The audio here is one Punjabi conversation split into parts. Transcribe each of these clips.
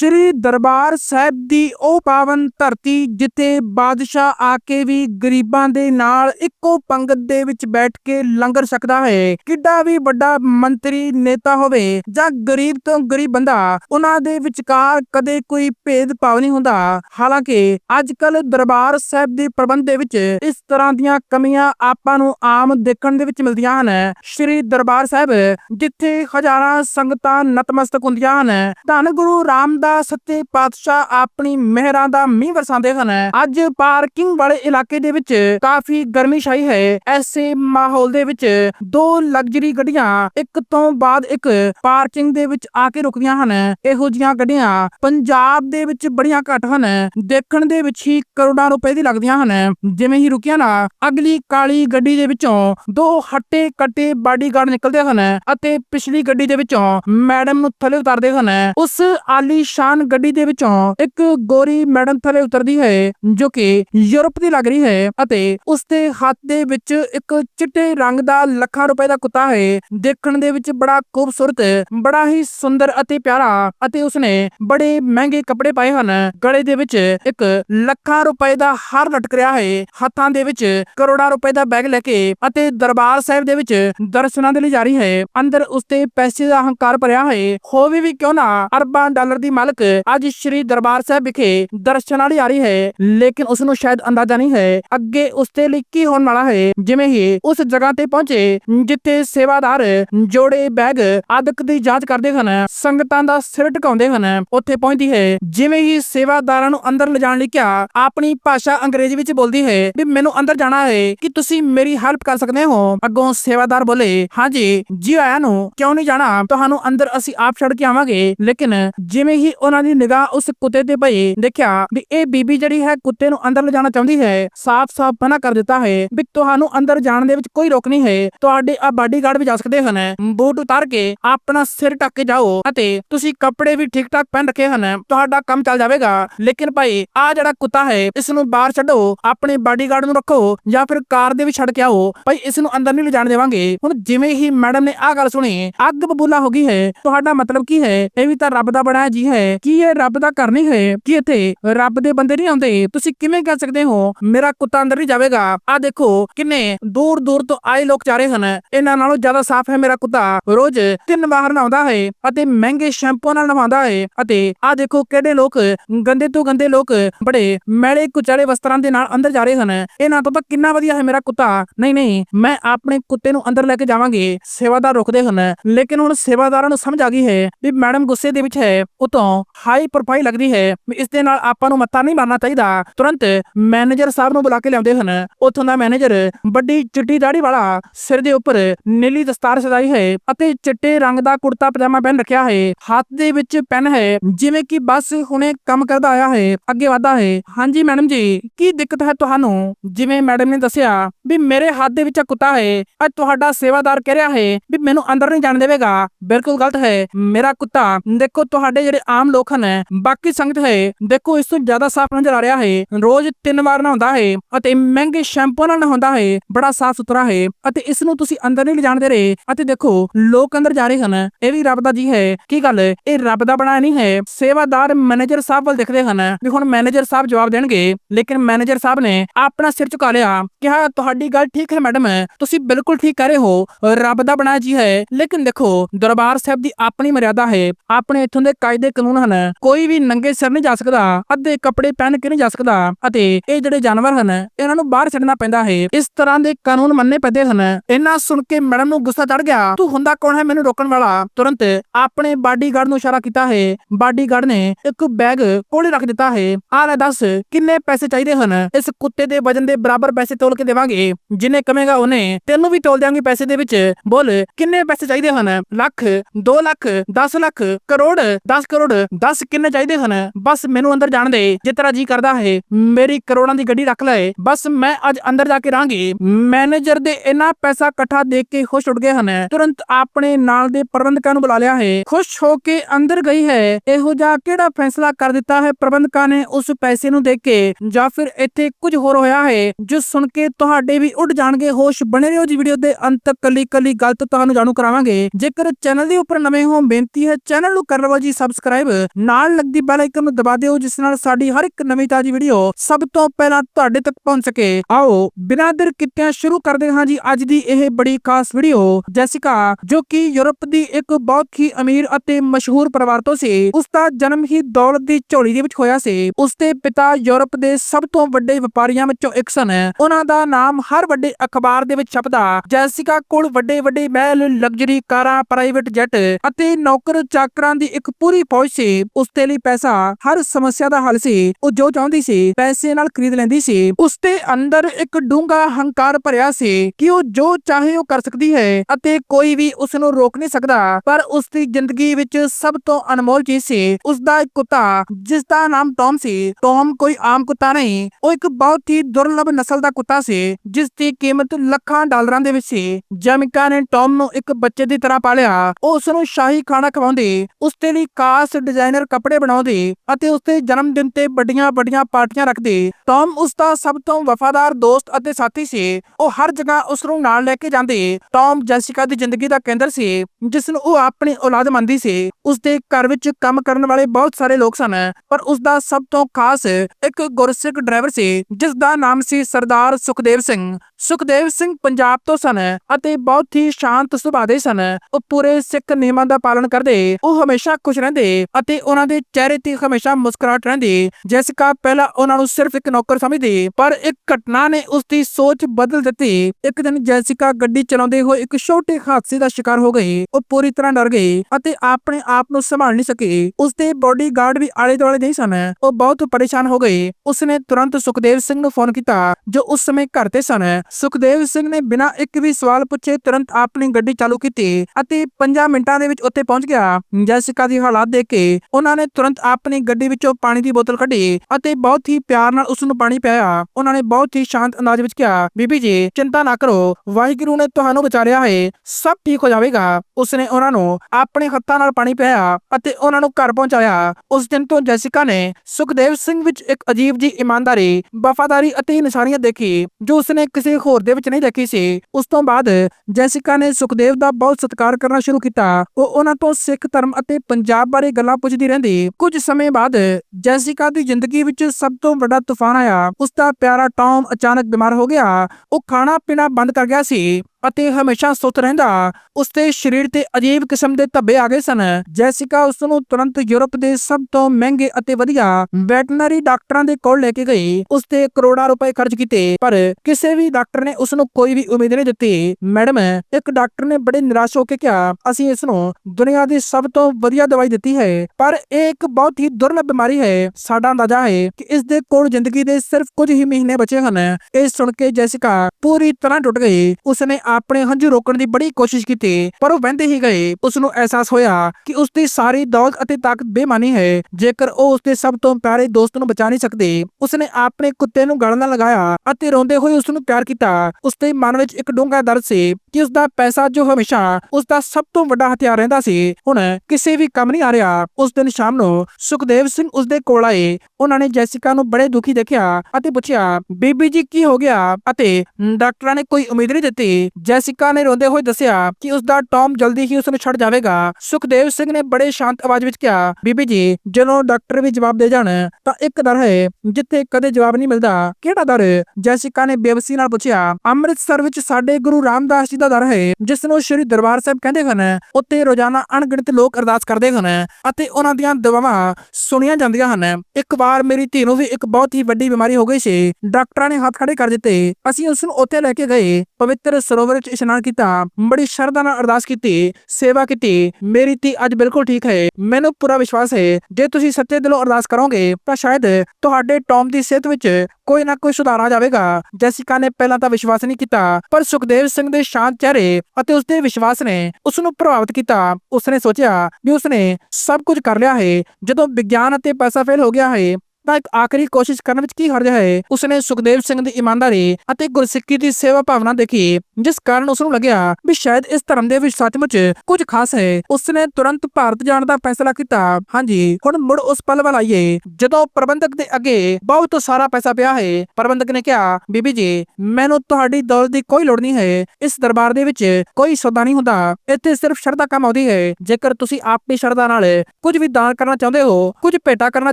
ਸ਼੍ਰੀ ਦਰਬਾਰ ਸਾਹਿਬ ਦੀ ਉਹ ਪਾਵਨ ਧਰਤੀ ਜਿੱਥੇ ਬਾਦਸ਼ਾਹ ਆ ਕੇ ਵੀ ਗਰੀਬਾਂ ਦੇ ਨਾਲ ਇੱਕੋ ਪੰਗਤ ਦੇ ਵਿੱਚ ਬੈਠ ਕੇ ਲੰਗਰ ਛਕਦਾ ਹੈ ਕਿੱਡਾ ਵੀ ਵੱਡਾ ਮੰਤਰੀ ਨੇਤਾ ਹੋਵੇ ਜਾਂ ਗਰੀਬ ਤੋਂ ਗਰੀਬ ਬੰਦਾ, ਉਹਨਾਂ ਦੇ ਵਿਚਕਾਰ ਕਦੇ ਕੋਈ ਭੇਦਭਾਵ ਨਹੀਂ ਹੁੰਦਾ। ਹਾਲਾਂਕਿ ਅੱਜ ਕੱਲ ਦਰਬਾਰ ਸਾਹਿਬ ਦੇ ਪ੍ਰਬੰਧ ਦੇ ਵਿੱਚ ਇਸ ਤਰ੍ਹਾਂ ਦੀਆਂ ਕਮੀਆਂ ਆਪਾਂ ਨੂੰ ਆਮ ਦੇਖਣ ਦੇ ਵਿੱਚ ਮਿਲਦੀਆਂ ਹਨ। ਸ਼੍ਰੀ ਦਰਬਾਰ ਸਾਹਿਬ ਜਿੱਥੇ ਹਜ਼ਾਰਾਂ ਸੰਗਤਾਂ ਨਤਮਸਤਕ ਹੁੰਦੀਆਂ ਹਨ, ਧੰਨ ਗੁਰੂ ਰਾਮਦਾਸ ਸੱਚੇ ਪਾਤਸ਼ਾਹ ਆਪਣੀ ਮਹਿਰਾਂ ਦਾ ਮੀਂਹ ਵਰਸਾਉਂਦੇ ਹਨ। ਅੱਜ ਪਾਰਕਿੰਗ ਵਾਲੇ ਇਲਾਕੇ ਦੇ ਵਿੱਚ ਕਾਫੀ ਗਰਮੀ ਛਾਈ ਹੈ। ਐਸੇ ਮਾਹੌਲ ਦੇ ਵਿੱਚ ਦੋ ਲਗਜ਼ਰੀ ਗੱਡੀਆਂ ਇੱਕ ਤੋਂ ਬਾਅਦ ਇੱਕ ਪਾਰਕਿੰਗ ਦੇ ਵਿੱਚ ਆ ਕੇ ਰੁਕਦੀਆਂ ਹਨ। ਇਹੋ ਜੀਆਂ ਗੱਡੀਆਂ ਪੰਜਾਬ ਦੇ ਵਿੱਚ ਬੜੀਆਂ ਘੱਟ ਹਨ। ਦੇਖਣ ਦੇ ਵਿੱਚ ਹੀ ਕਰੋੜਾਂ ਰੁਪਏ ਦੀ ਲੱਗਦੀਆਂ ਹਨ। ਜਿਵੇਂ ਹੀ ਰੁਕੀਆਂ ਨਾ, ਅਗਲੀ ਕਾਲੀ ਗੱਡੀ ਦੇ ਵਿੱਚੋਂ ਦੋ ਹੱਟੇ ਕੱਟੇ ਬਾਡੀਗਾਰਡ ਨਿਕਲਦੇ ਹਨ ਅਤੇ ਪਿਛਲੀ ਗੱਡੀ ਦੇ ਵਿੱਚੋਂ ਮੈਡਮ ਨੂੰ ਥੱਲੇ ਉਤਾਰਦੇ ਹਨ। ਉਸ ਆਲੀਸ਼ਾਨ ਗੱਡੀ ਦੇ ਵਿੱਚੋਂ ਇੱਕ ਗੋਰੀ ਮੈਡਮ ਥਲੇ ਉਤਰਦੀ ਹੈ, ਜੋ ਕਿ ਯੂਰਪ ਦੀ ਲੱਗ ਰਹੀ ਹੈ ਅਤੇ ਉਸ ਦੇ ਹੱਥ ਦੇ ਵਿੱਚ ਇੱਕ ਚਿੱਟੇ ਰੰਗ ਦਾ ਲੱਖਾਂ ਰੁਪਏ ਦਾ ਕੁੱਤਾ ਹੈ। ਦੇਖਣ ਦੇ ਵਿੱਚ ਬੜਾ ਖੂਬਸੂਰਤ, ਬੜਾ ਹੀ ਸੁੰਦਰ ਅਤੇ ਪਿਆਰਾ ਅਤੇ ਉਸਨੇ ਬੜੇ ਮਹਿੰਗੇ ਕੱਪੜੇ ਪਾਏ ਹਨ। ਗਲੇ ਦੇ ਵਿੱਚ ਇੱਕ ਲੱਖਾਂ ਰੁਪਏ ਦਾ ਹਾਰ ਲਟਕ ਰਿਹਾ ਹੈ। ਹੱਥਾਂ ਦੇ ਵਿੱਚ ਕਰੋੜਾਂ ਰੁਪਏ ਦਾ ਬੈਗ ਲੈ ਕੇ ਅਤੇ ਦਰਬਾਰ ਸਾਹਿਬ ਦੇ ਵਿੱਚ ਦਰਸ਼ਨਾਂ ਦੇ ਲਈ ਜਾ ਰਹੀ ਹੈ। ਅੰਦਰ ਉਸਤੇ ਪੈਸੇ ਦਾ ਹੰਕਾਰ ਭਰਿਆ ਹੈ। ਹੋਵੇ ਵੀ ਕਿਉਂ ਨਾ ਅਰਬਾਂ ਡਾਲਰ ਦੀ ਮਾਲਕ ਅੱਜ ਸ਼੍ਰੀ ਦਰਬਾਰ ਸਾਹਿਬ ਵਿਖੇ ਦਰਸ਼ਨਾਂ ਲਈ ਆ ਰਹੀ ਹੈ, ਲੇਕਿਨ ਉਸ ਨੂੰ ਸ਼ਾਇਦ ਅੰਦਾਜ਼ਾ ਨਹੀਂ ਹੈ, ਅੱਗੇ ਉਸ ਤੇ ਲਈ ਕੀ ਹੋਣ ਵਾਲਾ ਹੈ, ਜਿਵੇਂ ਹੀ ਉਸ ਜਗ੍ਹਾ ਤੇ ਪਹੁੰਚੇ, ਜਿੱਥੇ ਸੇਵਾਦਾਰ ਜੋੜੇ ਬੈਗ ਆਦਿਕ ਦੀ ਜਾਂਚ ਕਰਦੇ ਹਨ, ਸੰਗਤਾਂ ਦਾ ਸਿਰ ਟਿਕਾਉਂਦੇ ਹਨ, ਉੱਥੇ ਪਹੁੰਚਦੀ ਹੈ, ਜਿਵੇਂ ਹੀ ਸੇਵਾਦਾਰਾਂ ਨੂੰ ਅੰਦਰ ਲਿਜਾਣ ਲਈ ਕਿਹਾ, ਆਪਣੀ ਭਾਸ਼ਾ ਅੰਗਰੇਜ਼ੀ ਵਿੱਚ ਬੋਲਦੀ ਹੈ, ਵੀ ਮੈਨੂੰ ਅੰਦਰ ਜਾਣਾ ਹੈ, ਕਿ ਤੁਸੀਂ ਮੇਰੀ ਹੈਲਪ ਕਰ ਸਕਦੇ ਹੋ? ਅੱਗੋਂ ਸੇਵਾਦਾਰ ਬੋਲੇ ਹਾਂਜੀ ਜੀ ਆਇਆਂ ਨੂੰ, ਕਿਉਂ ਨਹੀਂ ਜਾਣਾ? ਤੁਹਾਨੂੰ ਅੰਦਰ ਅਸੀਂ ਆਪ ਛੱਡ ਕੇ ਆਵਾਂਗੇ, ਲੇਕਿਨ ਜਿਵੇਂ ਹੀ ਉਹਨਾਂ ਦੀ ਨਿਗਾਹ ਉਸ ਕੁੱਤੇ ਤੇ ਪਈ। ਦੇਖਿਆ ਵੀ ਇਹ ਬੀਬੀ ਜਿਹੜੀ ਹੈ ਕੁੱਤੇ ਨੂੰ ਅੰਦਰ ਲਿਜਾਣਾ ਚਾਹੁੰਦੀ ਹੈ, ਸਾਫ਼-ਸਾਫ਼ ਮਨਾ ਕਰ ਦਿੱਤਾ ਹੈ ਵੀ ਤੁਹਾਨੂੰ ਅੰਦਰ ਜਾਣ ਦੇ ਵਿੱਚ ਕੋਈ ਰੋਕ ਨਹੀਂ ਹੈ। ਤੁਹਾਡੇ ਆ ਬਾਡੀਗਾਰਡ ਵੀ ਜਾ ਸਕਦੇ ਹਨ। ਬੂਟ ਉਤਾਰ ਕੇ ਆਪਣਾ ਸਿਰ ਢੱਕ ਕੇ ਜਾਓ ਅਤੇ ਤੁਸੀਂ ਕੱਪੜੇ ਵੀ ਠੀਕ-ਠਾਕ ਪਹਿਨ ਰੱਖੇ ਹਨ। ਤੁਹਾਡਾ ਕੰਮ ਚੱਲ ਜਾਵੇਗਾ। ਲੇਕਿਨ ਭਾਈ ਆ ਜਿਹੜਾ ਕੁੱਤਾ ਹੈ, ਇਸ ਨੂੰ ਬਾਹਰ ਛੱਡੋ, ਆਪਣੇ ਬਾਡੀਗਾਰਡ ਨੂੰ ਰੱਖੋ ਜਾਂ ਫਿਰ ਕਾਰ ਦੇ ਵਿੱਚ ਛੱਡ ਕੇ ਆਓ। ਭਾਈ, ਇਸ ਨੂੰ ਅੰਦਰ ਨਹੀਂ ਲਿਜਾਣ ਦੇਵਾਂਗੇ। ਹੁਣ ਜਿਵੇਂ ਹੀ ਮੈਡਮ ਨੇ ਆ ਗੱਲ ਸੁਣੀ, ਅੱਗ ਬਬੂਲਾ ਹੋ ਗਈ ਹੈ। ਤੁਹਾਡਾ ਮਤਲਬ ਕੀ ਹੈ? ਇਹ ਵੀ ਤਾਂ ਰੱਬ ਦਾ ਬਣਾਇਆ ਜੀ ਹੈ। ਕੀ ਇਹ ਰੱਬ ਦਾ ਘਰ ਨਹੀਂ ਹੈ, ਕਿ ਇੱਥੇ ਰੱਬ ਦੇ ਬੰਦੇ ਨਹੀਂ ਆਉਂਦੇ। ਤੁਸੀਂ ਕਿਵੇਂ ਕਹਿ ਸਕਦੇ ਹੋ, ਮੇਰਾ ਕੁੱਤਾ ਅੰਦਰ ਨਹੀਂ ਜਾਵੇਗਾ। ਆ ਦੇਖੋ, ਕਿੰਨੇ ਦੂਰ ਦੂਰ ਤੋਂ ਆਏ ਲੋਕ ਜਾ ਰਹੇ ਹਨ। ਇਹਨਾਂ ਨਾਲੋਂ ਜ਼ਿਆਦਾ ਸਾਫ਼ ਹੈ ਮੇਰਾ ਕੁੱਤਾ। ਰੋਜ਼ ਤਿੰਨ ਵਾਰ ਨਹਾਉਂਦਾ ਹੈ ਅਤੇ ਮਹਿੰਗੇ ਸ਼ੈਂਪੂ ਨਾਲ ਨਹਾਉਂਦਾ ਹੈ ਅਤੇ ਆ ਦੇਖੋ ਕਿਹੜੇ ਲੋਕ, ਗੰਦੇ ਤੋਂ ਗੰਦੇ ਲੋਕ ਬੜੇ ਮੈਲੇ ਕੁਚਲੇ ਵਸਤਰਾਂ ਦੇ ਨਾਲ ਅੰਦਰ ਜਾ ਰਹੇ ਹਨ। ਇਹਨਾਂ ਤੋਂ ਤਾਂ ਕਿੰਨਾ ਵਧੀਆ ਹੈ ਮੇਰਾ ਕੁੱਤਾ। ਨਹੀਂ ਨਹੀਂ, ਮੈਂ ਆਪਣੇ ਕੁੱਤੇ ਨੂੰ ਅੰਦਰ ਲੈ ਕੇ ਜਾਵਾਂਗੇ। ਸੇਵਾਦਾਰ ਰੁਕਦੇ ਹਨ। ਲੇਕਿਨ ਹੁਣ ਸੇਵਾਦਾਰਾਂ ਨੂੰ ਸਮਝ ਆ ਗਈ ਹੈ ਵੀ ਮੈਡਮ ਗੁੱਸੇ ਦੇ ਵਿੱਚ ਹੈ। ਉਤੋਂ ਹਾਈ ਪ੍ਰੋਫਾਈਲ ਲੱਗਦੀ ਹੈ ਵੀ ਇਸ ਦੇ ਨਾਲ ਆਪਾਂ ਨੂੰ ਮੱਤਾ ਨਹੀਂ ਮਾਰਨਾ ਚਾਹੀਦਾ। ਤੁਰੰਤ ਮੈਨੇਜਰ ਸਾਹਿਬ ਨੂੰ ਬੁਲਾ ਕੇ ਲਿਆਉਂਦੇ ਹਨ। ਉਥੋਂ ਦਾ ਮੈਨੇਜਰ ਵੱਡੀ ਚਿੱਟੀ ਦਾੜੀ ਵਾਲਾ, ਸਿਰ ਦੇ ਉੱਪਰ ਨੀਲੀ ਦਸਤਾਰ ਸਜਾਈ ਹੈ ਅਤੇ ਚਿੱਟੇ ਰੰਗ ਦਾ ਕੁੜਤਾ ਪਜਾਮਾ ਪਹਿਨ ਰੱਖਿਆ ਹੈ। ਹੱਥ ਦੇ ਵਿੱਚ ਪੈਨ ਹੈ, ਜਿਵੇਂ ਕਿ ਬਸ ਹੁਣੇ ਕੰਮ ਕਰਦਾ ਆਇਆ ਹੈ, ਅੱਗੇ ਵਧਦਾ ਹੈ। ਹਾਂਜੀ ਮੈਡਮ ਜੀ, ਕੀ ਦਿੱਕਤ ਹੈ ਤੁਹਾਨੂੰ? ਜਿਵੇਂ ਮੈਡਮ ਨੇ ਦੱਸਿਆ ਵੀ ਮੇਰੇ ਹੱਥ ਦੇ ਵਿੱਚ ਕੁੱਤਾ ਹੈ, ਅੱਜ ਤੁਹਾਡਾ ਸੇਵਾਦਾਰ ਕਹਿ ਰਿਹਾ ਹੈ ਵੀ ਮੈਨੂੰ ਅੰਦਰ ਨਹੀਂ ਜਾਣ ਦੇਵੇਗਾ। ਬਿਲਕੁਲ ਗਲਤ ਹੈ। ਮੇਰਾ ਕੁੱਤਾ ਦੇਖੋ ਤੁਹਾਡੇ ਜਿਹੜੇ ਆਮ ਲੋਕ ਹਨ। ਬਾਕੀ ਸੰਗਤ ਹੈ, ਦੇਖੋ ਇਸ ਤੋਂ ਜ਼ਿਆਦਾ ਸਾਫ਼ ਨਜ਼ਰ ਆ ਰਿਹਾ ਹੈ, ਰੋਜ਼ ਤਿੰਨ ਵਾਰ ਨਹਾਉਂਦਾ ਹੈ ਅਤੇ ਮਹਿੰਗੇ ਸ਼ੈਂਪੂ ਨਾਲ ਨਹਾਉਂਦਾ ਹੈ, ਬੜਾ ਸਾਫ਼ ਸੁਥਰਾ ਹੈ ਅਤੇ ਇਸ ਨੂੰ ਤੁਸੀਂ ਅੰਦਰ ਨਹੀਂ ਲਿਜਾਣ ਦੇ ਰਹੇ ਅਤੇ ਦੇਖੋ ਲੋਕ ਅੰਦਰ ਜਾ ਰਹੇ ਹਨ। ਇਹ ਵੀ ਰੱਬ ਦਾ ਜੀ ਹੈ, ਕੀ ਗੱਲ? ਇਹ ਰੱਬ ਦਾ ਬਣਾਇਆ ਨਹੀਂ ਹੈ, ਸੇਵਾਦਾਰ ਮੈਨੇਜਰ ਸਾਹਿਬ ਵੱਲ ਦੇਖਦੇ ਹਨ। ਵੀ ਹੁਣ ਮੈਨੇਜਰ ਸਾਹਿਬ ਜਵਾਬ ਦੇਣਗੇ, ਲੇਕਿਨ ਮੈਨੇਜਰ ਸਾਹਿਬ ਨੇ ਆਪਣਾ ਸਿਰ ਝੁਕਾ ਲਿਆ, ਕਿਹਾ, ਤੁਹਾਡੀ ਗੱਲ ਠੀਕ ਹੈ ਮੈਡਮ, ਤੁਸੀਂ ਬਿਲਕੁਲ ਠੀਕ ਕਹਿ ਰਹੇ ਹੋ, ਰੱਬ ਦਾ ਬਣਾਇਆ ਜੀ ਹੈ। ਲੇਕਿਨ ਦੇਖੋ ਦਰਬਾਰ ਸਾਹਿਬ ਦੀ ਆਪਣੀ ਮਰਿਆਦਾ ਹੈ, ਆਪਣੇ ਇੱਥੋਂ ਦੇ ਕਾਇਦੇ ਕਾਨੂੰਨ ਹਨ। ਕੋਈ ਵੀ ਨੰਗੇ ਸਿਰ ਨਹੀਂ ਜਾ ਸਕਦਾ, ਅੱਧੇ ਕੱਪੜੇ ਪਹਿਨ ਕੇ ਨਹੀਂ ਜਾ ਸਕਦਾ ਅਤੇ ਇਹ ਜਿਹੜੇ ਜਾਨਵਰ ਹਨ, ਇਹਨਾਂ ਨੂੰ ਬਾਹਰ ਛੱਡਣਾ ਪੈਂਦਾ ਹੈ। ਇਸ ਤਰ੍ਹਾਂ ਦੇ ਕਾਨੂੰਨ ਮੰਨਣੇ ਪੈਂਦੇ ਹਨ। ਇਹਨਾਂ ਸੁਣ ਕੇ ਮੈਡਮ ਨੂੰ ਗੁੱਸਾ ਚੜ ਗਿਆ, ਤੂੰ ਹੁੰਦਾ ਕੌਣ ਹੈ ਮੈਨੂੰ ਰੋਕਣ ਵਾਲਾ? ਤੁਰੰਤ ਆਪਣੇ ਬਾਡੀਗਾਰਡ ਨੂੰ ਇਸ਼ਾਰਾ ਕੀਤਾ ਹੈ। ਬਾਡੀਗਾਰਡ ਨੇ ਇੱਕ ਬੈਗ ਕੋਲੇ ਰੱਖ ਦਿੱਤਾ ਹੈ। ਆ ਲੈ ਦੱਸ, ਕਿੰਨੇ ਪੈਸੇ ਚਾਹੀਦੇ ਹਨ? ਇਸ ਕੁੱਤੇ ਦੇ ਵਜਨ ਦੇ ਬਰਾਬਰ ਪੈਸੇ ਤੋਲ ਕੇ ਦੇਵਾਂਗੇ। ਜਿੰਨੇ ਕਮੇਗਾ ਉਹਨੇ, ਤੈਨੂੰ ਵੀ ਤੋਲ ਦਿਆਂਗੇ ਪੈਸੇ ਦੇ ਵਿੱਚ। ਬੋਲ, ਕਿੰਨੇ ਪੈਸੇ ਚਾਹੀਦੇ ਹਨ? ਲੱਖ 2 ਲੱਖ 10 ਲੱਖ, ਕਰੋੜ 10 ਕਰੋੜ 10 ਕਿੰਨੇ ਚਾਹੀਦੇ ਹਨ ਬਸ ਮੈਨੂੰ ਅੰਦਰ ਜਾਣ ਦੇ। ਜੇ ਤੇਰਾ ਜੀ ਕਰਦਾ ਹੈ, ਮੇਰੀ ਕਰੋੜਾਂ ਦੀ ਗੱਡੀ ਰੱਖ ਲੈ। ਬਸ ਮੈਂ ਅੱਜ ਅੰਦਰ ਜਾ ਕੇ ਰਾਂਗੀ ਮੈਨੇਜਰ ਦੇ ਇੰਨਾ ਪੈਸਾ ਇਕੱਠਾ ਦੇਖ ਕੇ ਖੁਸ਼ ਉੱਡ ਗਏ ਹਨ। ਤੁਰੰਤ ਆਪਣੇ ਨਾਲ ਦੇ ਪ੍ਰਬੰਧਕਾਂ ਨੂੰ ਬੁਲਾ ਲਿਆ ਹੈ। ਖੁਸ਼ ਹੋ ਕੇ ਅੰਦਰ ਗਈ ਹੈ। ਇਹੋ ਜਿਹਾ ਕਿਹੜਾ ਫੈਸਲਾ ਕਰ ਦਿੱਤਾ ਹੈ ਪ੍ਰਬੰਧਕਾਂ ਨੇ ਉਸ ਪੈਸੇ ਨੂੰ ਦੇਖ ਕੇ? ਜਾਂ ਫਿਰ ਇੱਥੇ ਕੁਝ ਹੋਰ ਹੋਇਆ ਹੈ, ਜੋ ਸੁਣ ਕੇ ਤੁਹਾਡੇ ਵੀ ਉੱਡ ਜਾਣਗੇ? ਹੋਸ਼ ਬਣੇ ਰਹੋ ਜੀ ਵੀਡੀਓ ਦੇ ਅੰਤ ਤੱਕ। ਕੱਲੀ ਕੱਲੀ ਗੱਲ ਤੋਂ ਤੁਹਾਨੂੰ ਜਾਣੂ ਕਰਾਵਾਂਗੇ। ਜੇਕਰ ਚੈਨਲ ਦੇ ਉੱਪਰ ਨਵੇਂ ਹੋ, ਬੇਨਤੀ ਹੈ ਚੈਨਲ ਨੂੰ ਕਰ ਲਵੋ ਜੀ ਸਬਸਕ੍ਰਾਈਬ ਨਾਲ ਲੱਗਦੀ ਬੈਲ ਆਈਕਨ ਨੂੰ ਦਬਾ ਦਿਓ, ਜਿਸ ਨਾਲ ਸਾਡੀ ਹਰ ਇੱਕ ਨਵੀਂ ਤਾਜੀ ਵੀਡੀਓ ਸਭ ਤੋਂ ਪਹਿਲਾਂ ਤੁਹਾਡੇ ਤੱਕ ਪਹੁੰਚ ਸਕੇ। ਆਓ, ਬਿਨਾਂ ਦੇਰ ਕੀਤਿਆਂ ਸ਼ੁਰੂ ਕਰਦੇ ਹਾਂ ਜੀ ਅੱਜ ਦੀ ਇਹ ਬੜੀ ਖਾਸ ਵੀਡੀਓ ਜੈਸਿਕਾ, ਜੋ ਕਿ ਯੂਰਪ ਦੀ ਇੱਕ ਬਹੁਤ ਹੀ ਅਮੀਰ ਅਤੇ ਮਸ਼ਹੂਰ ਪਰਿਵਾਰ ਤੋਂ ਸੀ। ਉਸ ਦਾ ਜਨਮ ਹੀ ਦੌਲਤ ਦੀ ਝੋਲੀ ਦੇ ਵਿੱਚ ਹੋਇਆ ਸੀ। ਉਸ ਦੇ ਪਿਤਾ ਯੂਰਪ ਦੇ ਸਭ ਤੋਂ ਵੱਡੇ ਵਪਾਰੀਆਂ ਵਿੱਚੋਂ ਇੱਕ ਸਨ। ਉਹਨਾਂ ਦਾ ਨਾਮ ਹਰ ਵੱਡੇ ਅਖਬਾਰ ਦੇ ਵਿੱਚ ਛਪਦਾ, ਜੈਸਿਕਾ ਕੋਲ ਵੱਡੇ ਵੱਡੇ ਮਹਿਲ, ਲਗਜ਼ਰੀ ਕਾਰਾਂ ਪ੍ਰਾਈਵੇਟ ਜੈਟ ਅਤੇ ਨੌਕਰ ਚਾਕਰਾਂ ਦੀ ਇੱਕ ਪੂਰੀ ਫੌਜ ਸੀ, ਉਸ ਲਈ ਪੈਸਾ ਹਰ ਸਮੱਸਿਆ ਦਾ ਹੱਲ ਸੀ। ਉਹ ਜੋ ਚਾਹੁੰਦੀ ਸੀ, ਪੈਸੇ ਨਾਲ ਖਰੀਦ ਲੈਂਦੀ ਸੀ। ਉਸ ਦੇ ਅੰਦਰ ਇੱਕ ਡੂੰਘਾ ਹੰਕਾਰ ਭਰਿਆ ਸੀ ਕਿ ਉਹ ਜੋ ਚਾਹੇ ਉਹ ਕਰ ਸਕਦੀ ਹੈ ਅਤੇ ਕੋਈ ਵੀ ਉਸ ਨੂੰ ਰੋਕ ਨਹੀਂ ਸਕਦਾ। ਪਰ ਉਸ ਦੀ ਜ਼ਿੰਦਗੀ ਵਿੱਚ ਸਭ ਤੋਂ ਅਨਮੋਲ ਚੀਜ਼ ਸੀ, ਉਸ ਦਾ ਇੱਕ ਕੁੱਤਾ, ਜਿਸ ਦਾ ਨਾਮ ਟੌਮ ਸੀ। ਟੌਮ ਕੋਈ ਆਮ ਕੁੱਤਾ ਨਹੀਂ, ਉਹ ਇੱਕ ਬਹੁਤ ਹੀ ਦੁਰਲੱਭ ਨਸਲ ਦਾ ਕੁੱਤਾ ਸੀ, ਜਿਸ ਦੀ ਕੀਮਤ ਲੱਖਾਂ ਡਾਲਰਾਂ ਦੇ ਵਿੱਚ ਸੀ। ਜਮਿਕਾ ਨੇ ਟੌਮ ਨੂੰ ਇੱਕ ਬੱਚੇ ਦੀ ਤਰ੍ਹਾਂ ਪਾਲਿਆ। ਉਹ ਉਸ ਨੂੰ ਸ਼ਾਹੀ ਖਾਣਾ ਖਵਾਉਂਦੀ, ਉਸ ਦੇ ਲਈ ਖਾਸ ਡਿਜ਼ਾਈਨਰ ਕੱਪੜੇ ਬਣਾਉਂਦੇ ਅਤੇ ਉਸਦੇ ਜਨਮ ਦਿਨ ਤੇ ਵੱਡੀਆਂ ਵੱਡੀਆਂ ਪਾਰਟੀਆਂ ਰੱਖਦੀ, ਟੌਮ ਉਸ ਦਾ ਸਭ ਤੋਂ ਵਫਾਦਾਰ ਦੋਸਤ ਅਤੇ ਸਾਥੀ ਸੀ। ਉਹ ਹਰ ਜਗ੍ਹਾ ਉਸ ਨੂੰ ਨਾਲ ਲੈ ਕੇ ਜਾਂਦੀ। ਟੌਮ ਜੈਸਿਕਾ ਦੀ ਜ਼ਿੰਦਗੀ ਦਾ ਕੇਂਦਰ ਸੀ, ਜਿਸ ਨੂੰ ਉਹ ਆਪਣੀ ਔਲਾਦ ਮੰਨਦੀ ਸੀ। ਉਸ ਦੇ ਘਰ ਵਿੱਚ ਕੰਮ ਕਰਨ ਵਾਲੇ ਬਹੁਤ ਸਾਰੇ ਲੋਕ ਸਨ, ਪਰ ਉਸ ਦਾ ਸਭ ਤੋਂ ਖਾਸ ਇੱਕ ਗੁਰਸਿੱਖ ਡਰਾਈਵਰ ਸੀ ਜਿਸ ਦਾ ਨਾਮ ਸੀ ਸਰਦਾਰ ਸੁਖਦੇਵ ਸਿੰਘ। ਸੁਖਦੇਵ ਸਿੰਘ ਪੰਜਾਬ ਤੋਂ ਸਨ ਅਤੇ ਬਹੁਤ ਹੀ ਸ਼ਾਂਤ ਸੁਭਾਅ ਦੇ ਸਨ। ਉਹ ਪੂਰੇ ਸਿੱਖ ਨਿਯਮਾਂ ਦਾ ਪਾਲਣ ਕਰਦੇ, ਉਹ ਹਮੇਸ਼ਾ ਖੁਸ਼ ਰਹਿੰਦੇ ਅਤੇ ਉਹਨਾਂ ਦੇ ਚਿਹਰੇ ਤੇ ਹਮੇਸ਼ਾ ਮੁਸਕਰਾਹਟ ਰਹਿੰਦੀ ਜੈਸਿਕਾ ਪਹਿਲਾਂ ਉਹਨਾਂ ਨੂੰ ਸਿਰਫ ਇੱਕ ਨੌਕਰ ਸਮਝਦੀ, ਪਰ ਇੱਕ ਘਟਨਾ ਨੇ ਉਸ ਦੀ ਸੋਚ ਬਦਲ ਦਿੱਤੀ। ਇੱਕ ਦਿਨ ਜੈਸਿਕਾ ਗੱਡੀ ਚਲਾਉਂਦੇ ਹੋਏ ਇੱਕ ਛੋਟੇ ਹਾਦਸੇ ਦਾ ਸ਼ਿਕਾਰ ਹੋ ਗਈ। ਉਹ ਪੂਰੀ ਤਰ੍ਹਾਂ ਡਰ ਗਈ ਅਤੇ ਆਪਣੇ ਆਪ ਨੂੰ ਸੰਭਾਲ ਨਹੀਂ ਸਕੀ। ਉਸ ਦੇ ਬਾਡੀਗਾਰਡ ਵੀ ਆਲੇ ਦੁਆਲੇ ਨਹੀਂ ਸਨ। ਉਹ ਬਹੁਤ ਪਰੇਸ਼ਾਨ ਹੋ ਗਈ। ਉਸਨੇ ਤੁਰੰਤ ਸੁਖਦੇਵ ਸਿੰਘ ਨੂੰ ਫੋਨ ਕੀਤਾ, ਜੋ ਉਸ ਸਮੇਂ ਘਰ ਤੇ ਸਨ। ਸੁਖਦੇਵ ਸਿੰਘ ਨੇ ਬਿਨਾਂ ਇੱਕ ਵੀ ਸਵਾਲ ਪੁੱਛੇ ਤੁਰੰਤ ਆਪਣੀ ਗੱਡੀ ਚਾਲੂ ਕੀਤੀ ਅਤੇ 5 ਮਿੰਟਾਂ ਦੇ ਵਿੱਚ ਉੱਥੇ ਪਹੁੰਚ ਗਿਆ। ਜੈਸਿਕਾ ਦੀ ਹਾਲਾਤ ਦੇਖ ਕੇ ਉਹਨਾਂ ਨੇ ਤੁਰੰਤ ਆਪਣੀ ਗੱਡੀ ਵਿੱਚੋਂ ਪਾਣੀ ਦੀ ਬੋਤਲ ਕੱਢੀ ਅਤੇ ਬਹੁਤ ਹੀ ਪਿਆਰ ਨਾਲ ਉਸ ਨੂੰ ਪਾਣੀ ਪਿਆਇਆ। ਉਹਨਾਂ ਨੇ ਬਹੁਤ ਹੀ ਸ਼ਾਂਤ ਅੰਦਾਜ਼ ਵਿੱਚ ਕਿਹਾ, ਬੀਬੀ ਜੀ, ਚਿੰਤਾ ਨਾ ਕਰੋ, ਵਾਹਿਗੁਰੂ ਨੇ ਤੁਹਾਨੂੰ ਬਚਾ ਲਿਆ ਹੈ ਸਭ ਠੀਕ ਹੋ ਜਾਵੇਗਾ। ਉਸਨੇ ਉਹਨਾਂ ਨੂੰ ਆਪਣੇ ਹੱਥਾਂ ਨਾਲ ਪਾਣੀ ਪਿਆਇਆ ਅਤੇ ਉਹਨਾਂ ਨੂੰ ਘਰ ਪਹੁੰਚਾਇਆ। ਉਸ ਦਿਨ ਤੋਂ ਜੈਸਿਕਾ ਨੇ ਸੁਖਦੇਵ ਸਿੰਘ ਵਿੱਚ ਇੱਕ ਅਜੀਬ ਜੀ ਇਮਾਨਦਾਰੀ, ਵਫਾਦਾਰੀ ਅਤੇ ਨਿਸ਼ਾਨੀਆਂ ਦੇਖੀ, ਜੋ ਉਸਨੇ ਕਿਸੇ ਹੋਰ ਦੇ ਵਿੱਚ ਨਹੀਂ ਦੇਖੀ ਸੀ। ਉਸ ਤੋਂ ਬਾਅਦ ਜੈਸਿਕਾ ਨੇ ਸੁਖਦੇਵ ਦਾ ਬਹੁਤ ਸਤਿਕਾਰ ਕਰਨਾ ਸ਼ੁਰੂ ਕੀਤਾ। ਉਹ ਉਹਨਾਂ ਤੋਂ ਸਿੱਖ ਧਰਮ ਅਤੇ ਪੰਜਾਬ ਬਾਰੇ ਗੱਲਾਂ ਪੁੱਛਦੀ ਰਹਿੰਦੀ। ਕੁਝ ਸਮੇਂ ਬਾਅਦ ਜੈਸਿਕਾ ਦੀ ਜ਼ਿੰਦਗੀ ਵਿੱਚ ਸਭ ਤੋਂ ਵੱਡਾ ਤੂਫਾਨ ਆਇਆ। ਉਸ ਦਾ ਪਿਆਰਾ ਟੌਮ ਅਚਾਨਕ ਬਿਮਾਰ ਹੋ ਗਿਆ। ਉਹ ਖਾਣਾ ਪੀਣਾ ਬੰਦ ਕਰ ਗਿਆ ਸੀ। ਅਤੇ ਹਮੇਸ਼ਾ ਸੁੱਤ ਰਹਿੰਦਾ। ਉਸ ਦੇ ਸਰੀਰ ਤੇ ਅਜੀਬ ਕਿਸਮ ਦੇ ਧੱਬੇ ਆ ਗਏ ਸਨ। ਜੈਸਿਕਾ ਉਸ ਨੂੰ ਤੁਰੰਤ ਯੂਰਪ ਦੇ ਸਭ ਤੋਂ ਮਹਿੰਗੇ ਅਤੇ ਵਧੀਆ ਵੈਟਰਨਰੀ ਡਾਕਟਰਾਂ ਦੇ ਕੋਲ ਲੈ ਕੇ ਗਈ। ਉਸ ਤੇ ਕਰੋੜਾਂ ਰੁਪਏ ਖਰਚ ਕੀਤੇ, ਪਰ ਕਿਸੇ ਵੀ ਡਾਕਟਰ ਨੇ ਉਸ ਨੂੰ ਕੋਈ ਵੀ ਉਮੀਦ ਨਹੀਂ ਦਿੱਤੀ। ਮੈਡਮ, ਇੱਕ ਡਾਕਟਰ ਨੇ ਬੜੇ ਨਿਰਾਸ਼ ਹੋ ਕੇ ਕਿਹਾ, ਅਸੀਂ ਇਸ ਨੂੰ ਦੁਨੀਆ ਦੀ ਸਭ ਤੋਂ ਵਧੀਆ ਦਵਾਈ ਦਿੱਤੀ ਹੈ, ਪਰ ਇਹ ਇੱਕ ਬਹੁਤ ਹੀ ਦੁਰਲਭ ਬਿਮਾਰੀ ਹੈ। ਸਾਡਾ ਅੰਦਾਜ਼ਾ ਹੈ ਕਿ ਇਸ ਦੇ ਕੋਲ ਜ਼ਿੰਦਗੀ ਦੇ ਸਿਰਫ ਕੁਝ ਹੀ ਮਹੀਨੇ ਬਚੇ ਹਨ। ਇਹ ਸੁਣ ਕੇ ਜੈਸਿਕਾ ਪੂਰੀ ਤਰ੍ਹਾਂ ਟੁੱਟ ਗਈ। ਉਸਨੇ ਆਪਣੇ ਹੰਝੂ ਰੋਕਣ ਦੀ ਬੜੀ ਕੋਸ਼ਿਸ਼ ਕੀਤੀ, ਪਰ ਉਹ ਵਹਿੰਦੇ ਹੀ ਗਏ। ਉਸ ਨੂੰ ਅਹਿਸਾਸ ਹੋਇਆ ਕਿ ਉਸ ਦੀ ਸਾਰੀ ਦੌਲਤ ਅਤੇ ਤਾਕਤ ਬੇਮਾਨੀ ਹੈ। ਜੇਕਰ ਉਹ ਉਸ ਦੇ ਸਭ ਤੋਂ ਪਿਆਰੇ ਦੋਸਤ ਨੂੰ ਬਚਾ ਨਹੀਂ ਸਕਦੀ, ਉਸਨੇ ਆਪਣੇ ਕੁੱਤੇ ਨੂੰ ਗਲ ਨਾਲ ਲਗਾਇਆ ਅਤੇ ਰੋਂਦੇ ਹੋਏ ਉਸ ਨੂੰ ਪਿਆਰ ਕੀਤਾ। ਉਸ ਦੇ ਮਨ ਵਿੱਚ ਇੱਕ ਡੂੰਘਾ ਦਰਦ ਸੀ ਕਿ ਉਸ ਦਾ ਪੈਸਾ ਜੋ ਹਮੇਸ਼ਾ ਉਸ ਦਾ ਸਭ ਤੋਂ ਵੱਡਾ ਹਥਿਆਰ ਰਹਿੰਦਾ ਸੀ, ਹੁਣ ਕਿਸੇ ਵੀ ਕੰਮ ਨਹੀਂ ਆ ਰਿਹਾ। ਉਸ ਦਿਨ ਸ਼ਾਮ ਨੂੰ ਸੁਖਦੇਵ ਸਿੰਘ ਉਸ ਦੇ ਕੋਲ ਆਏ। ਉਹਨਾਂ ਨੇ ਜੈਸਿਕਾ ਨੂੰ ਬੜੇ ਦੁਖੀ ਦੇਖਿਆ ਅਤੇ ਪੁੱਛਿਆ, ਬੀਬੀ ਜੀ ਕੀ ਹੋ ਗਿਆ? ਅਤੇ ਡਾਕਟਰਾਂ ਨੇ ਕੋਈ ਉਮੀਦ ਨਹੀਂ ਦਿੱਤੀ। ਜੈਸਿਕਾ ਨੇ ਰੋਂਦੇ ਹੋਏ ਦੱਸਿਆ ਕਿ ਉਸ ਦਾ ਟੌਮ ਜਲਦੀ ਹੀ ਉਸ ਨੂੰ ਛੱਡ ਜਾਵੇਗਾ। ਸੁਖਦੇਵ ਸਿੰਘ ਨੇ ਬੜੇ ਸ਼ਾਂਤ ਆਵਾਜ਼ ਵਿੱਚ ਕਿਹਾ, ਬੀਬੀ ਜੀ, ਜਦੋਂ ਡਾਕਟਰ ਵੀ ਜਵਾਬ ਦੇ ਜਾਣ, ਤਾਂ ਇੱਕ ਦਰ ਹੈ, ਜਿੱਥੇ ਕਦੇ ਜਵਾਬ ਨਹੀਂ ਮਿਲਦਾ। ਕਿਹੜਾ ਦਰ ਜੈਸਿਕਾ ਨੇ ਬੇਵਸੀ ਨਾਲ ਪੁੱਛਿਆ, ਅੰਮ੍ਰਿਤਸਰ ਵਿੱਚ ਸਾਡੇ ਗੁਰੂ ਰਾਮਦਾਸ ਜੀ ਦਾ ਦਰ ਹੈ ਜਿਸ ਨੂੰ ਸ੍ਰੀ ਦਰਬਾਰ ਸਾਹਿਬ ਕਹਿੰਦੇ ਹਨ, ਉੱਥੇ ਰੋਜ਼ਾਨਾ ਅਣਗਿਣਤ ਲੋਕ ਅਰਦਾਸ ਕਰਦੇ ਹਨ ਅਤੇ ਉਹਨਾਂ ਦੀਆਂ ਦੁਆਵਾਂ ਸੁਣੀਆਂ ਜਾਂਦੀਆਂ ਹਨ। ਇੱਕ ਵਾਰ ਮੇਰੀ ਧੀ ਨੂੰ ਵੀ ਇੱਕ ਬਹੁਤ ਹੀ ਵੱਡੀ ਬਿਮਾਰੀ ਹੋ ਗਈ ਸੀ। ਡਾਕਟਰਾਂ ਨੇ ਹੱਥ ਖੜੇ ਕਰ ਦਿੱਤੇ। ਅਸੀਂ ਉਸ ਨੂੰ ਉੱਥੇ ਲੈ ਕੇ ਗਏ, ਪਵਿੱਤਰ ਸਰੋਵਰ ਵਿੱਚ ਇਸ਼ਨਾਨ ਕੀਤਾ, ਬੜੀ ਸ਼ਰਧਾ ਨਾਲ ਅਰਦਾਸ ਕੀਤੀ, ਸੇਵਾ ਕੀਤੀ, ਮੇਰੀ ਧੀ ਅੱਜ ਬਿਲਕੁਲ ਠੀਕ ਹੈ, ਮੈਨੂੰ ਪੂਰਾ ਵਿਸ਼ਵਾਸ ਹੈ, ਜੇ ਤੁਸੀਂ ਸੱਚੇ ਦਿਲੋਂ ਅਰਦਾਸ ਕਰੋਗੇ, ਤਾਂ ਸ਼ਾਇਦ ਤੁਹਾਡੇ ਟੌਮ ਦੀ ਸਿਹਤ ਵਿੱਚ ਕੋਈ ਨਾ ਕੋਈ ਸੁਧਾਰ ਆ ਜਾਵੇਗਾ। ਜੈਸਿਕਾ ਨੇ ਪਹਿਲਾਂ ਤਾਂ ਵਿਸ਼ਵਾਸ ਨਹੀਂ ਕੀਤਾ, ਪਰ ਸੁਖਦੇਵ ਸਿੰਘ ਦੇ ਸ਼ਾਂਤ ਚਿਹਰੇ ਅਤੇ ਉਸ ਦੇ ਵਿਸ਼ਵਾਸ ਨੇ ਉਸ ਨੂੰ ਪ੍ਰਭਾਵਿਤ ਕੀਤਾ। ਉਸਨੇ ਸੋਚਿਆ ਵੀ ਉਸਨੇ ਸਭ ਕੁਝ ਕਰ ਲਿਆ ਹੈ, ਜਦੋਂ ਵਿਗਿਆਨ ਅਤੇ ਪੈਸਾ ਫੇਲ ਹੋ ਗਿਆ ਹੈ ਤਾਂ ਇੱਕ ਆਖਰੀ ਕੋਸ਼ਿਸ਼ ਕਰਨ ਵਿੱਚ ਕੀ ਹਰਜ ਹੈ? ਉਸਨੇ ਸੁਖਦੇਵ ਸਿੰਘ ਦੀ ਇਮਾਨਦਾਰੀ ਅਤੇ ਗੁਰਸਿੱਖੀ ਦੀ ਸੇਵਾ ਭਾਵਨਾ ਦੇਖੀ, ਜਿਸ ਕਾਰਨ ਉਸ ਨੂੰ ਲੱਗਿਆ ਵੀ ਸ਼ਾਇਦ ਇਸ ਧਰਮ ਦੇ ਵਿੱਚ ਸੱਚਮੁੱਚ ਕੁਝ ਖਾਸ ਹੈ। ਉਸਨੇ ਤੁਰੰਤ ਭਾਰਤ ਜਾਣ ਦਾ ਫੈਸਲਾ ਕੀਤਾ। ਹਾਂਜੀ, ਹੁਣ ਮੁੜ ਉਸ ਪਲ ਵੱਲ ਆਈਏ। ਜਦੋਂ ਪ੍ਰਬੰਧਕ ਦੇ ਅੱਗੇ ਬਹੁਤ ਸਾਰਾ ਪੈਸਾ ਪਿਆ ਹੈ, ਪ੍ਰਬੰਧਕ ਨੇ ਕਿਹਾ, ਬੀਬੀ ਜੀ, ਮੈਨੂੰ ਤੁਹਾਡੀ ਦੌਲਤ ਦੀ ਕੋਈ ਲੋੜ ਨਹੀਂ ਹੈ। ਇਸ ਦਰਬਾਰ ਦੇ ਵਿੱਚ ਕੋਈ ਸੌਦਾ ਨਹੀਂ ਹੁੰਦਾ। ਇੱਥੇ ਸਿਰਫ ਸ਼ਰਧਾ ਕੰਮ ਆਉਂਦੀ ਹੈ। ਜੇਕਰ ਤੁਸੀਂ ਆਪਣੀ ਸ਼ਰਧਾ ਨਾਲ ਕੁਝ ਵੀ ਦਾਨ ਕਰਨਾ ਚਾਹੁੰਦੇ ਹੋ, ਕੁਝ ਭੇਟਾ ਕਰਨਾ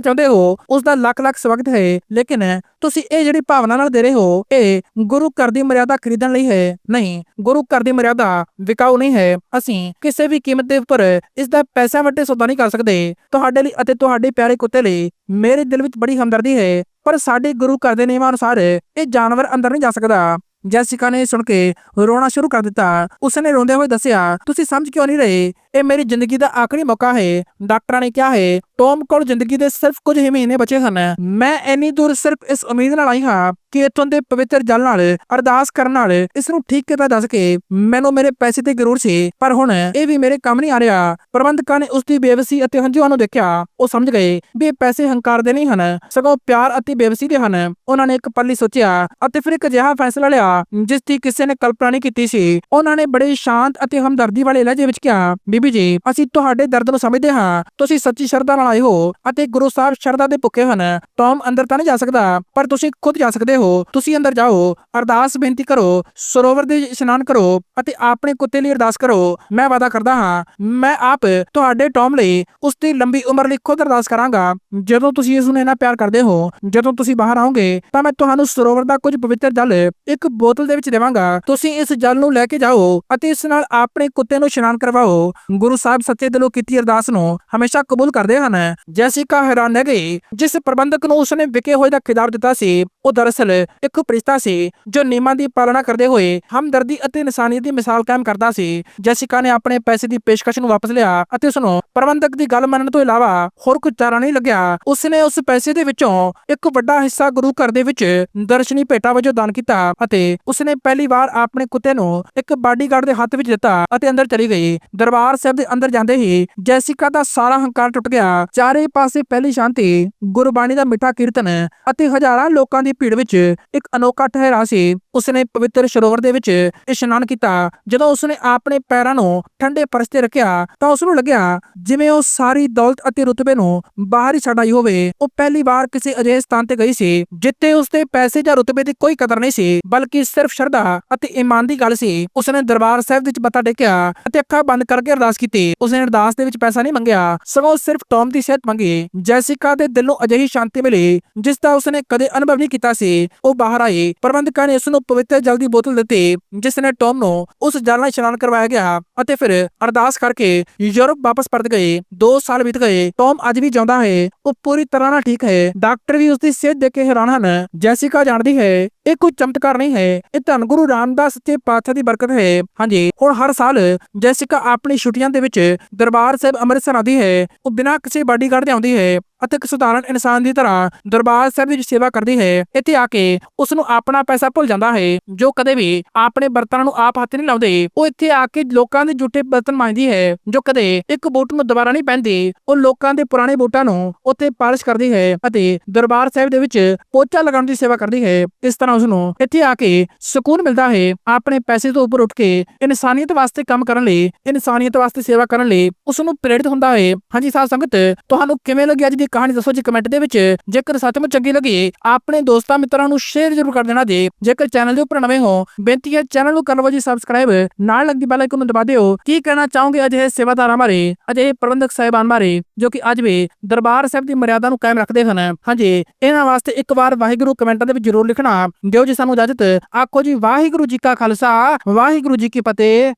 ਚਾਹੁੰਦੇ ਹੋ ਉਸ ਦਾ ਲੱਖ ਲੱਖ ਸਵਾਗਤ ਹੈ। ਲੇਕਿਨ ਤੁਸੀਂ ਇਹ ਜਿਹੜੀ ਭਾਵਨਾ ਨਾਲ ਦੇ ਰਹੇ ਹੋ, ਇਹ ਗੁਰੂ ਘਰ ਦੀ ਮਰਿਆਦਾ ਖਰੀਦਣ ਲਈ ਹੈ। ਨਹੀਂ, ਗੁਰੂ ਘਰ ਦੀ ਮਰਿਆਦਾ ਵਿਕਾਊ ਨਹੀਂ ਹੈ। ਅਸੀਂ ਕਿਸੇ ਵੀ ਕੀਮਤ ਦੇ ਉੱਪਰ ਇਸ ਦਾ ਪੈਸਾ ਵੱਟੇ ਸੌਦਾ ਨਹੀਂ ਕਰ ਸਕਦੇ। ਤੁਹਾਡੇ ਲਈ ਅਤੇ ਤੁਹਾਡੇ ਪਿਆਰੇ ਕੁੱਤੇ ਲਈ ਮੇਰੇ ਦਿਲ ਵਿੱਚ ਬੜੀ ਹਮਦਰਦੀ ਹੈ। ਪਰ ਸਾਡੇ ਗੁਰੂ ਘਰ ਦੇ ਨਿਯਮਾਂ ਅਨੁਸਾਰ ਇਹ ਜਾਨਵਰ ਅੰਦਰ ਨਹੀਂ ਜਾ ਸਕਦਾ। ਜੈਸਿਕਾ ਨੇ ਸੁਣ ਕੇ ਰੋਣਾ ਸ਼ੁਰੂ ਕਰ ਦਿੱਤਾ ਉਸਨੇ ਰੋਂਦੇ ਹੋਏ ਦੱਸਿਆ ਤੁਸੀਂ ਸਮਝ ਕਿਉਂ ਨਹੀਂ ਰਹੇ ਇਹ ਮੇਰੀ ਜ਼ਿੰਦਗੀ ਦਾ ਆਖਰੀ ਮੌਕਾ ਹੈ ਡਾਕਟਰਾਂ ਨੇ ਕਿਹਾ ਹੈ ਟੌਮ ਕੋਲ ਜ਼ਿੰਦਗੀ ਦੇ ਸਿਰਫ ਕੁਝ ਹੀ ਮਹੀਨੇ ਬਚੇ ਹਨ ਮੈਂ ਇੰਨੀ ਦੂਰ ਸਿਰਫ ਇਸ ਉਮੀਦ ਨਾਲ ਆਈ ਹਾਂ ਕਿ ਇਥੋਂ ਦੇ ਪਵਿੱਤਰ ਜਲ ਨਾਲ, ਅਰਦਾਸ ਕਰਨ ਨਾਲ ਇਸ ਨੂੰ ਠੀਕ ਕੀਤਾ ਦੱਸ ਕੇ ਮੈਨੂੰ ਮੇਰੇ ਪੈਸੇ ਤੇ ਜ਼ਰੂਰ ਸੀ, ਪਰ ਹੁਣ ਇਹ ਵੀ ਮੇਰੇ ਕੰਮ ਨਹੀਂ ਆ ਰਿਹਾ। ਪ੍ਰਬੰਧਕਾਂ ਨੇ ਉਸ ਦੀ ਬੇਵਸੀ ਅਤੇ ਹੰਝੂਆਂ ਨੂੰ ਦੇਖਿਆ। ਉਹ ਸਮਝ ਗਏ ਵੀ ਇਹ ਪੈਸੇ ਹੰਕਾਰ ਦੇ ਨਹੀਂ ਹਨ, ਸਗੋਂ ਪਿਆਰ ਅਤੇ ਬੇਵਸੀ ਦੇ ਹਨ। ਉਹਨਾਂ ਨੇ ਇੱਕ ਪੱਲੀ ਸੋਚਿਆ ਅਤੇ ਫਿਰ ਇੱਕ ਅਜਿਹਾ ਫੈਸਲਾ ਲਿਆ, ਜਿਸ ਦੀ ਕਿਸੇ ਨੇ ਕਲਪਨਾ ਨਹੀਂ ਕੀਤੀ ਸੀ। ਉਹਨਾਂ ਨੇ ਬੜੇ ਸ਼ਾਂਤ ਅਤੇ ਹਮਦਰਦੀ ਵਾਲੇ ਲਹਿਜੇ ਵਿੱਚ ਕਿਹਾ, ਬੀਬੀ ਜੀ, ਅਸੀਂ ਤੁਹਾਡੇ ਦਰਦ ਨੂੰ ਸਮਝਦੇ ਹਾਂ। ਤੁਸੀਂ ਸੱਚੀ ਸ਼ਰਧਾ ਨਾਲ ਆਏ ਹੋ ਅਤੇ ਗੁਰੂ ਸਾਹਿਬ ਸ਼ਰਧਾ ਦੇ ਭੁੱਖੇ ਹਨ। ਟੌਮ ਅੰਦਰ ਤਾਂ ਨਹੀਂ ਜਾ ਸਕਦਾ, ਪਰ ਤੁਸੀਂ ਖੁਦ ਜਾ ਸਕਦੇ ਹੋ, ਤੁਸੀਂ ਅੰਦਰ ਜਾਓ, ਅਰਦਾਸ ਬੇਨਤੀ ਕਰੋ, ਸਰੋਵਰ ਦੇ ਇਸ਼ਨਾਨ ਕਰੋ ਅਤੇ ਆਪਣੇ ਕੁੱਤੇ ਲਈ ਅਰਦਾਸ ਕਰੋ। ਮੈਂ ਵਾਅਦਾ ਕਰਦਾ ਹਾਂ, ਮੈਂ ਆਪ ਤੁਹਾਡੇ ਟੌਮ ਲਈ ਉਸ ਦੀ ਲੰਬੀ ਉਮਰ ਲਈ ਖੁਦ ਅਰਦਾਸ ਕਰਾਂਗਾ। ਜਦੋਂ ਤੁਸੀਂ ਇਸ ਨੂੰ ਇੰਨਾ ਪਿਆਰ ਕਰਦੇ ਹੋ, ਜਦੋਂ ਤੁਸੀਂ ਬਾਹਰ ਆਓਗੇ, ਤਾਂ ਮੈਂ ਤੁਹਾਨੂੰ ਸਰੋਵਰ ਦਾ ਕੁਝ ਪਵਿੱਤਰ ਜਲ ਇੱਕ ਬੋਤਲ ਦੇ ਵਿੱਚ ਦੇਵਾਂਗਾ। ਤੁਸੀਂ ਇਸ ਜਲ ਨੂੰ ਲੈ ਕੇ ਜਾਓ ਅਤੇ ਇਸ ਨਾਲ ਆਪਣੇ ਕੁੱਤੇ ਨੂੰ ਇਸ਼ਨਾਨ ਕਰਵਾਓ। ਗੁਰੂ ਸਾਹਿਬ ਸੱਚੇ ਦਿਲੋਂ ਕੀਤੀ ਅਰਦਾਸ ਨੂੰ ਹਮੇਸ਼ਾ ਕਬੂਲ ਕਰਦੇ ਹਨ। ਜੈਸਿਕਾ ਹੈਰਾਨ ਰਹਿ ਗਈ, ਜਿਸ ਪ੍ਰਬੰਧਕ ਨੂੰ ਉਸਨੇ ਵਿਕੇ ਹੋਏ ਦਾ ਖਿਤਾਬ ਦਿੱਤਾ ਸੀ, ਉਹ ਦਰਅਸਲ ਇੱਕ ਫਰਿਸ਼ਤਾ ਸੀ ਜੋ ਨਿਯਮਾਂ ਦੀ ਪਾਲਣਾ ਕਰਦੇ ਹੋਏ ਹਮਦਰਦੀ ਅਤੇ ਇਨਸਾਨੀਅਤ ਦੀ ਮਿਸਾਲ ਕਾਇਮ ਕਰਦਾ ਸੀ। ਜੈਸਿਕਾ ਨੇ ਆਪਣੇ ਪੈਸੇ ਦੀ ਪੇਸ਼ਕਸ਼ ਨੂੰ ਵਾਪਸ ਲਿਆ ਅਤੇ ਉਸ ਨੂੰ ਪ੍ਰਬੰਧਕ ਦੀ ਗੱਲ ਮੰਨਣ ਤੋਂ ਇਲਾਵਾ ਹੋਰ ਕੁਝ ਚਾਰਾ ਨਹੀਂ ਲੱਗਿਆ। ਉਸਨੇ ਉਸ ਪੈਸੇ ਦੇ ਵਿੱਚੋਂ ਇੱਕ ਵੱਡਾ ਹਿੱਸਾ ਗੁਰੂ ਘਰ ਦੇ ਵਿੱਚ ਦਰਸ਼ਨੀ ਭੇਟਾ ਵਜੋਂ ਦਾਨ ਕੀਤਾ ਅਤੇ ਉਸਨੇ ਪਹਿਲੀ ਵਾਰ ਆਪਣੇ ਕੁੱਤੇ ਨੂੰ ਇੱਕ ਬਾਡੀਗਾਰਡ ਦੇ ਹੱਥ ਵਿੱਚ ਦਿੱਤਾ ਅਤੇ ਅੰਦਰ ਚਲੀ ਗਈ। ਦਰਬਾਰ ਸਾਹਿਬ ਦੇ ਅੰਦਰ ਜਾਂਦੇ ਹੀ ਜੈਸਿਕਾ ਦਾ ਸਾਰਾ ਹੰਕਾਰ ਟੁੱਟ ਗਿਆ। ਚਾਰੇ ਪਾਸੇ ਪਹਿਲੀ ਸ਼ਾਂਤੀ, ਗੁਰਬਾਣੀ ਦਾ ਮਿੱਠਾ ਕੀਰਤਨ ਅਤੇ ਹਜ਼ਾਰਾਂ ਲੋਕਾਂ ਦੀ ਭੀੜ ਵਿੱਚ ਇੱਕ ਅਨੋਖਾ ਠਹਿਰਾ ਸੀ। ਉਸਨੇ ਪਵਿੱਤਰ ਸਰੋਵਰ ਦੇ ਵਿੱਚ ਇਸ਼ਨਾਨ ਕੀਤਾ। ਜਦੋਂ ਉਸਨੇ ਆਪਣੇ ਪੈਰਾਂ ਨੂੰ ਠੰਡੇ ਫਰਸ਼ ਤੇ ਰੱਖਿਆ, ਤਾਂ ਉਸ ਨੂੰ ਲੱਗਿਆ ਜਿਵੇਂ ਉਹ ਸਾਰੀ ਦੌਲਤ ਅਤੇ ਰੁਤਬੇ ਨੂੰ ਬਾਹਰ ਹੀ ਛੱਡ ਹੋਵੇ। ਉਹ ਪਹਿਲੀ ਵਾਰ ਕਿਸੇ ਅਜਿਹੇ ਸਥਾਨ ਤੇ ਗਈ ਸੀ, ਜਿੱਥੇ ਉਸਦੇ ਪੈਸੇ ਜਾਂ ਰੁਤਬੇ ਦੀ ਕੋਈ ਕਦਰ ਨਹੀਂ ਸੀ, ਬਲਕਿ ਸਿਰਫ ਸ਼ਰਧਾ ਅਤੇ ਈਮਾਨ ਦੀ ਗੱਲ ਸੀ। ਉਸਨੇ ਦਰਬਾਰ ਸਾਹਿਬ ਵਿੱਚ ਮੱਥਾ ਟੇਕਿਆ ਅਤੇ ਅੱਖਾਂ ਬੰਦ ਕਰਕੇ ਅਰਦਾਸ ਕੀਤੀ। ਉਸਨੇ ਅਰਦਾਸ ਦੇ ਵਿੱਚ ਪੈਸਾ ਨਹੀਂ ਮੰਗਿਆ, ਸਗੋਂ ਸਿਰਫ ਟੌਮ ਦੀ ਸਿਹਤ ਮੰਗੀ। ਜੈਸਿਕਾ ਦੇ ਦਿਲ ਨੂੰ ਅਜਿਹੀ ਸ਼ਾਂਤੀ ਮਿਲੀ, ਜਿਸ ਦਾ ਉਸਨੇ ਕਦੇ ਅਨੁਭਵ ਨਹੀਂ ਕੀਤਾ ਸੀ। ਉਹ ਬਾਹਰ ਆਈ ਪ੍ਰਬੰਧਕਾਂ ਨੇ ਉਸ ਨੂੰ ਪਵਿੱਤਰ ਜਲ ਦੀ ਬੋਤਲ ਦਿੱਤੀ, ਜਿਸ ਨੇ ਟੌਮ ਨੂੰ ਉਸ ਜਲ ਨਾਲ ਇਸ਼ਨਾਨ ਕਰਵਾਇਆ ਗਿਆ ਅਤੇ ਫਿਰ ਅਰਦਾਸ ਕਰਕੇ ਯੂਰਪ ਵਾਪਸ ਪਰਤ ਗਏ। 2 ਸਾਲ ਬੀਤ ਗਏ, ਟੌਮ ਅੱਜ ਵੀ ਜਿਉਂਦਾ ਹੈ। ਉਹ ਪੂਰੀ ਤਰ੍ਹਾਂ ਨਾਲ ਠੀਕ ਹੈ। ਡਾਕਟਰ ਵੀ ਉਸ ਦੀ ਸਿਹਤ ਦੇਖ ਕੇ ਹੈਰਾਨ ਹਨ। ਜੈਸਿਕਾ ਜਾਣਦੀ ਹੈ, ਇਹ ਕੋਈ ਚਮਤਕਾਰ ਨਹੀਂ ਹੈ। ਇਹ ਧੰਨ ਗੁਰੂ ਰਾਮਦਾਸ ਸੱਚੇ ਪਾਤਸ਼ਾਹ ਦੀ ਬਰਕਤ ਹੈ। ਹਾਂਜੀ, ਹੁਣ ਹਰ ਸਾਲ ਜੈਸਿਕਾ ਆਪਣੀ ਛੁੱਟੀਆਂ ਦੇ ਵਿੱਚ ਦਰਬਾਰ ਸਾਹਿਬ ਅੰਮ੍ਰਿਤਸਰ ਆਉਂਦੀ ਹੈ। ਉਹ ਬਿਨਾਂ ਕਿਸੇ ਬਾਡੀਗਾਰਡ ਦੇ ਆਉਂਦੀ ਹੈ। ਅਤੇ ਇੱਕ ਸਧਾਰਨ ਇਨਸਾਨ ਦੀ ਤਰ੍ਹਾਂ ਦਰਬਾਰ ਸਾਹਿਬ ਦੀ ਸੇਵਾ ਕਰਦੀ ਹੈ, ਇੱਥੇ ਆ ਕੇ ਉਸ ਨੂੰ ਆਪਣਾ ਪੈਸਾ ਭੁੱਲ ਜਾਂਦਾ ਹੈ, ਜੋ ਕਦੇ ਵੀ ਆਪਣੇ ਬਰਤਨਾਂ ਨੂੰ ਆਪ ਹੱਥ ਨਹੀਂ ਲਾਉਂਦੇ। ਉਹ ਇੱਥੇ ਆ ਕੇ ਲੋਕਾਂ ਦੇ ਜੁੱਟੇ ਬਰਤਨ ਮਾਂਜਦੀ ਹੈ, ਜੋ ਕਦੇ ਇੱਕ ਬੂਟ ਨੂੰ ਦੁਬਾਰਾ ਨਹੀਂ ਪਹਿਨਦੀ। ਉਹ ਲੋਕਾਂ ਦੇ ਪੁਰਾਣੇ ਬੂਟਾਂ ਨੂੰ ਉੱਥੇ ਪਾਲਿਸ਼ ਕਰਦੀ ਹੈ ਅਤੇ ਦਰਬਾਰ ਸਾਹਿਬ ਦੇ ਵਿੱਚ ਪੋਚਾ ਲਗਾਉਣ ਦੀ ਸੇਵਾ ਕਰਦੀ ਹੈ। ਇਸ ਤਰ੍ਹਾਂ ਉਸ ਨੂੰ ਇੱਥੇ ਆ ਕੇ ਸਕੂਨ ਮਿਲਦਾ ਹੈ, ਆਪਣੇ ਪੈਸੇ ਤੋਂ ਉੱਪਰ ਉੱਠ ਕੇ ਇਨਸਾਨੀਅਤ ਵਾਸਤੇ ਕੰਮ ਕਰਨ ਲਈ, ਇਨਸਾਨੀਅਤ ਵਾਸਤੇ ਸੇਵਾ ਕਰਨ ਲਈ ਉਸ ਨੂੰ ਪ੍ਰੇਰਿਤ ਹੁੰਦਾ ਹੈ। ਹਾਂਜੀ, ਸਾਧ ਸੰਗਤ, ਤੁਹਾਨੂੰ ਕਿਵੇਂ ਲੱਗੀ ਅੱਜ ਦੀ ਕਹਾਣੀ ਦੱਸੋ ਜੀ ਕਮੈਂਟ ਦੇ ਵਿੱਚ। ਜੇਕਰ ਸੱਚਮੁੱਚ ਚੰਗੀ ਲੱਗੀ, ਆਪਣੇ ਦੋਸਤਾਂ ਮਿੱਤਰਾਂ ਨੂੰ ਸ਼ੇਅਰ ਜ਼ਰੂਰ ਕਰ ਦੇਣਾ ਜੀ। ਜੇਕਰ ਚੈਨਲ ਦੇ ਉੱਪਰ ਨਵੇਂ ਹੋ, ਬੇਨਤੀ ਹੈ ਚੈਨਲ ਨੂੰ ਕਰ ਲਵੋ ਜੀ ਸਬਸਕ੍ਰਾਈਬ ਨਾਲ ਲੱਗਦੀ ਬੈਲ ਆਈਕਨ ਨੂੰ ਦਬਾ ਦਿਓ। ਕੀ ਕਹਿਣਾ ਚਾਹੋਗੇ ਅਜਿਹੇ ਸੇਵਾਦਾਰਾਂ ਬਾਰੇ, ਅਜਿਹੇ ਪ੍ਰਬੰਧਕ ਸਾਹਿਬਾਨ ਬਾਰੇ, ਜੋ ਕਿ ਅੱਜ ਵੀ ਦਰਬਾਰ ਸਾਹਿਬ ਦੀ ਮਰਿਆਦਾ ਨੂੰ ਕਾਇਮ ਰੱਖਦੇ ਹਨ? ਹਾਂਜੀ, ਇਹਨਾਂ ਵਾਸਤੇ ਇੱਕ ਵਾਰ ਵਾਹਿਗੁਰੂ ਕਮੈਂਟਾਂ ਦੇ ਵਿੱਚ ਜ਼ਰੂਰ ਲਿਖਣਾ। ਦਿਓ ਜੀ ਸਾਨੂੰ ਇਜਾਜ਼ਤ। ਆਖੋ ਜੀ, ਵਾਹਿਗੁਰੂ ਜੀ ਕਾ ਖਾਲਸਾ, ਵਾਹਿਗੁਰੂ ਜੀ ਕੀ ਫਤਿਹ।